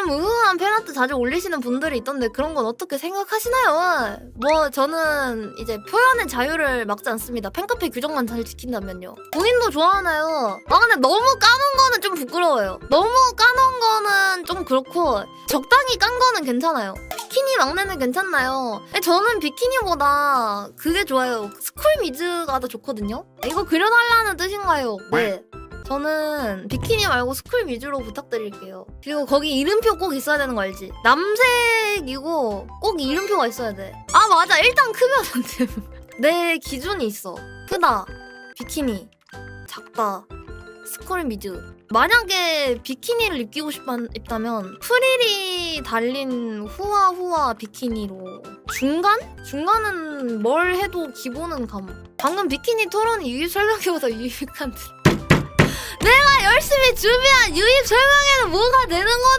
요즘 우후한 팬아트 자주 올리시는 분들이 있던데 그런 건 어떻게 생각하시나요? 뭐 저는 이제 표현의 자유를 막지 않습니다. 팬카페 규정만 잘 지킨다면요. 본인도 좋아하나요? 아 근데 너무 까놓은 거는 좀 부끄러워요. 너무 까놓은 거는 좀 그렇고 적당히 깐 거는 괜찮아요. 비키니 막내는 괜찮나요? 저는 비키니보다 그게 좋아요. 스쿨 미즈가 더 좋거든요. 이거 그려달라는 뜻인가요? 네. 저는 비키니 말고 스쿨 위주로 부탁드릴게요. 그리고 거기 이름표 꼭 있어야 되는 거 알지? 남색이고 꼭 이름표가 있어야 돼. 아 맞아. 일단 크면 안 돼. 내 기준이 있어. 크다. 비키니. 작다. 스쿨 미즈. 만약에 비키니를 입기고 싶, 있다면 프릴이 달린 후아 후아 비키니로 중간? 중간은 뭘 해도 기본은 감. 방금 비키니 토론이 유입 설명회보다 유익한 듯. 내가 열심히 준비한 유입 설명회는 뭐가 되는 건데?